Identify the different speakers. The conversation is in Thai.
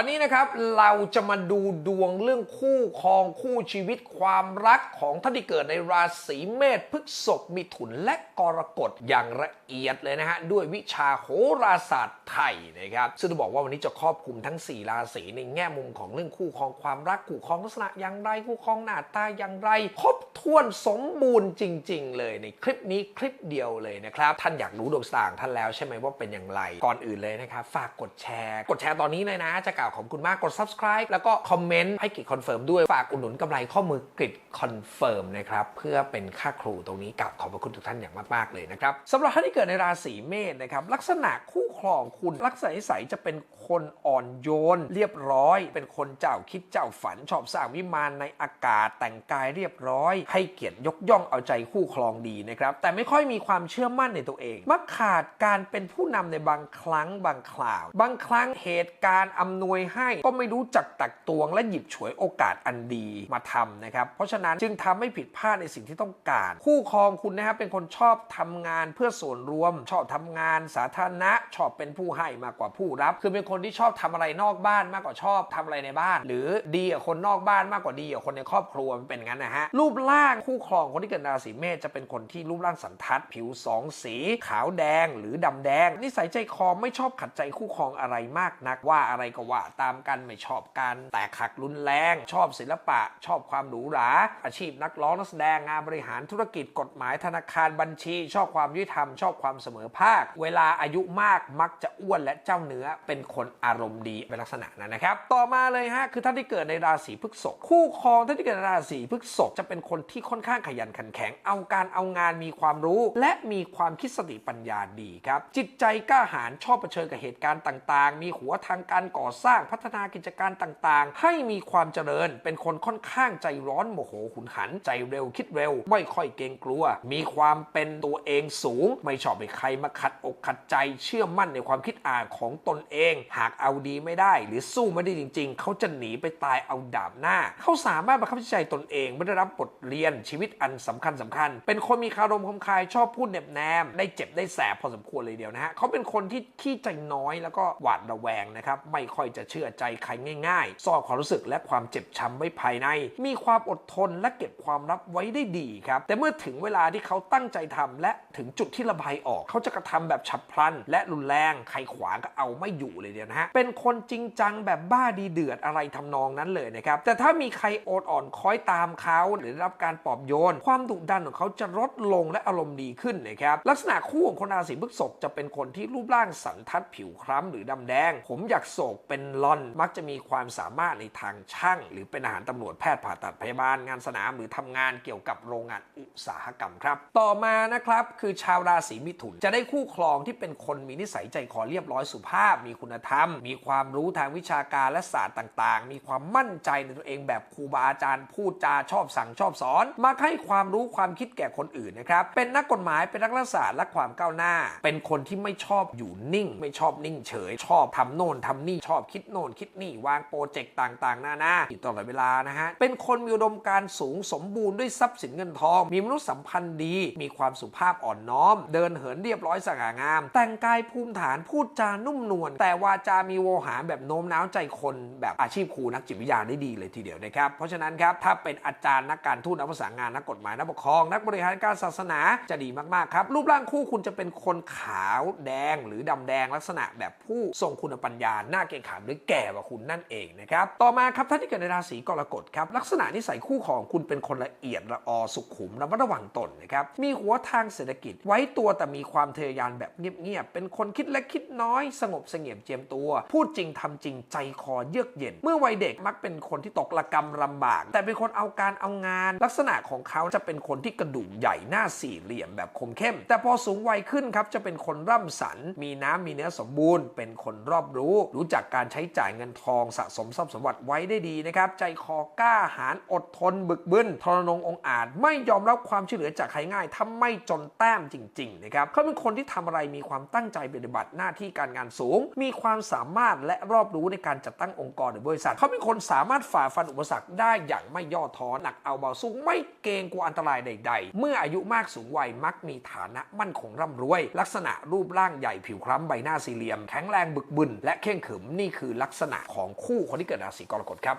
Speaker 1: วันนี้นะครับเราจะมาดูดวงเรื่องคู่ครองคู่ชีวิตความรักของท่านที่เกิดในราศีเมษพฤษภมิถุนและกรกฎอย่างละเอียดเลยนะฮะ ด้วยวิชาโหราศาสตร์ไทยนะครับ ซึ่งจะบอกว่าวันนี้จะครอบคลุมทั้ง 4 ราศีในแง่มุมของเรื่องคู่ครองความรักคู่ครองลักษณะอย่างไรคู่ครองหน้าตาอย่างไร ครบถ้วนสมบูรณ์จริง ๆ เลยในคลิปนี้คลิปเดียวเลยนะครับท่านอยากรู้ดวงสตางท่านแล้วใช่ไหมว่าเป็นอย่างไรก่อนอื่นเลยนะครับฝากกดแชร์ กดแชร์ตอนนี้เลยนะจะกล่าวขอบคุณมากกด subscribe แล้วก็คอมเมนต์ให้กิจคอนเฟิร์มด้วย ฝากอุดหนุนกำไรข้อมือกริดคอนเฟิร์มนะครับ เพื่อเป็นค่าครูตรงนี้กับขอบพระคุณทุกท่านอย่างมากๆเลยนะครับสำหรับท่านที่เกิดในราศีเมษนะครับลักษณะคู่ครองคุณลักษณะนิสัยจะเป็น คนอ่อนโยน เรียบร้อย เป็นคนเจ้าคิดเจ้าฝันชอบสร้างวิมานในอากาศแต่งกายเรียบร้อย ให้เกียรติยกย่องเอาใจคู่ครองดีนะครับ แต่ไม่ค่อยมีความเชื่อมั่นในตัวเองมักขาดการเป็นผู้นำในบางครั้งบางคราว บางครั้งเหตุการณ์อำนวยให้ก็ไม่รู้จักตักตวง และหยิบฉวยโอกาสอันดีมาทำนะครับ เพราะฉะนั้นจึงทำให้ผิดพลาดในสิ่งที่ต้องการ คู่ครองคุณนะครับเป็นคนชอบทำงานเพื่อส่วนรวม ชอบทำงานสาธารณะชอบเป็นผู้ให้มากกว่าผู้รับ คือเป็นคนนที่ชอบทำอะไรนอกบ้านมากกว่าชอบทำอะไรในบ้าน หรือดีกับคนนอกบ้านมากกว่าดีกับคนในครอบครัวมันเป็นงั้นนะฮะรูปร่างคู่ครองคนที่เกิดราศีเมษจะเป็นคนที่รูปร่างสันทัด ผิวสองสี ขาวแดงหรือดำแดง นิสัยใจคอไม่ชอบขัดใจคู่ครองอะไรมากนักว่าอะไรก็ว่าตามกันไม่ชอบการแตกหักรุนแรง ชอบศิลปะ ชอบความหรูหราอาชีพนักร้องนักแสดงงานบริหารธุรกิจกฎหมายธนาคารบัญชี ชอบความยุติธรรมชอบความเสมอภาค เวลาอายุมากมักจะอ้วนและเจ้าเนื้อเป็นคนอารมณ์ดีเป็นลักษณะนั้นนะครับ ต่อมาเลยฮะคือท่านที่เกิดในราศีพฤษภคู่ครองท่านที่เกิดในราศีพฤษภจะเป็นคนที่ค่อนข้างขยันขันแข็ง เอาการเอางานมีความรู้ และมีความคิดสติปัญญาดีครับจิตใจกล้าหาญชอบเผชิญกับเหตุการณ์ต่างๆ มีหัวทางการก่อสร้างพัฒนากิจการต่างๆ ให้มีความเจริญ เป็นคนค่อนข้างใจร้อนโมโหหุนหันใจเร็วคิดเร็ว ไม่ค่อยเกรงกลัว มีความเป็นตัวเองสูง ไม่ชอบให้ใครมาขัดอกขัดใจเชื่อมั่นในความคิดอ่านของตนเองหากเอาดีไม่ได้ หรือสู้ไม่ได้จริง ๆ เขาจะหนีไปตายเอาดาบหน้า เขาสามารถบังคับใจตนเองไม่ได้รับบทเรียนชีวิตอันสำคัญสำคัญ เป็นคนมีคารมคมคายชอบพูดเน็บแนม ได้เจ็บได้แสบพอสมควรเลยเดียวนะฮะเขาเป็นคนที่ขี้ใจน้อยแล้วก็หวาดระแวงนะครับไม่ค่อยจะเชื่อใจใครง่ายๆซ่อนความรู้สึกและความเจ็บช้ำไว้ภายใน มีความอดทนและเก็บความลับไว้ได้ดีครับแต่เมื่อถึงเวลาที่เขาตั้งใจทำและถึงจุดที่ระบายออก เขาจะกระทำแบบฉับพลัน และรุนแรงใครขวางก็เอาไม่อยู่เลยเดียวนะฮะ เป็นคนจริงจังแบบบ้าดีเดือดอะไรทำนองนั้นเลยนะครับ แต่ถ้ามีใครโอดอ่อนคอยตามเขาหรือรับการปลอบโยน ความดุดันของเขาจะลดลงและอารมณ์ดีขึ้นนะครับ ลักษณะคู่ของคนราศีพฤษภจะเป็นคนที่รูปร่างสันทัดผิวคล้ำหรือดำแดง ผมอยากโศกเป็นลอน มักจะมีความสามารถในทางช่าง หรือเป็นอาหารตำรวจแพทย์ผ่าตัดพยาบาลงานสนาม หรือทำงานเกี่ยวกับโรงงานอุตสาหกรรมครับ ต่อมานะครับคือชาวราศีมิถุนจะได้คู่ครองที่เป็นคนมีนิสัยใจคอเรียบร้อยสุภาพมีคุณธรรมมีความรู้ทางวิชาการและศาสตร์ต่างๆ มีความมั่นใจในตัวเองแบบครูบาอาจารย์พูดจาชอบสั่งชอบสอน มาให้ความรู้ความคิดแก่คนอื่นนะครับ เป็นนักกฎหมายเป็นนักรัฐศาสตร์และความก้าวหน้า เป็นคนที่ไม่ชอบอยู่นิ่ง ไม่ชอบนิ่งเฉย ชอบทำโน่นทำนี่ชอบคิดโน่นคิดนี่วางโปรเจกต์ต่างๆ หน้าๆอยู่ตลอดเวลานะฮะเป็นคนมีอุดมการสูงสมบูรณ์ด้วยทรัพย์สินเงินทอง มีมนุษยสัมพันธ์ดี มีความสุภาพอ่อนน้อม เดินเหินเรียบร้อยสง่างาม แต่งกายภูมิฐานพูดจานุ่มนวลแต่วาจามีโวหารแบบโน้มน้าวใจคนแบบอาชีพครูนักจิตวิทยาได้ดีเลยทีเดียวนะครับ เพราะฉะนั้นครับถ้าเป็นอาจารย์นักการทูตนักภาษางานนักกฎหมายนักปกครอง นักบริหารการศาสนาจะดีมากๆครับ รูปร่างคู่คุณจะเป็นคนขาวแดงหรือดำแดงลักษณะแบบผู้ทรงคุณปัญญาหน้าเกรงขามหรือแก่กว่าคุณนั่นเองนะครับต่อมาครับท่านที่เกิดในราศีกรกฎครับลักษณะนิสัยคู่ของคุณเป็นคนละเอียดละออสุขุมระมัดระวังตนนะครับมีหัวทางเศรษฐกิจไว้ตัวแต่มีความเทยานแบบเงียบๆเป็นคนคิดเล็กคิดน้อย สงบเสงี่ยมเจียมตัว พูดจริงทำจริงใจคอเยือกเย็น เมื่อวัยเด็กมักเป็นคนที่ตกระกรรมลำบาก แต่เป็นคนเอาการเอางาน ลักษณะของเขาจะเป็นคนที่กระดูกใหญ่หน้าสี่เหลี่ยมแบบคมเข้ม แต่พอสูงวัยขึ้นครับจะเป็นคนร่ำสันมีน้ำมีเนื้อสมบูรณ์ เป็นคนรอบรู้ รู้จักการใช้จ่ายเงินทองสะสมทรัพย์สมบัติไว้ได้ดีนะครับใจคอกล้าหาญอดทนบึกบึนทรนงองอาจไม่ยอมรับความช่วยเหลือจากใครง่ายถ้าไม่จนแต้มจริงๆนะครับเขาเป็นคนที่ทำอะไรมีความตั้งใจปฏิบัติหน้าที่การงานสูง มีความความสามารถและรอบรู้ในการจัดตั้งองค์กรหรือบริษัท เขาเป็นคนสามารถฝ่าฟันอุปสรรคได้อย่างไม่ย่อท้อหนักเอาเบาสู้ไม่เกรงกลัวอันตรายใด ๆ เมื่ออายุมากสูงวัยมักมีฐานะมั่นคงร่ำรวย ลักษณะรูปร่างใหญ่ผิวคล้ำใบหน้าสี่เหลี่ยม แข็งแรงบึกบึนและเข่งขึมนี่คือลักษณะของคู่คนที่เกิดราศีกรกฎครับ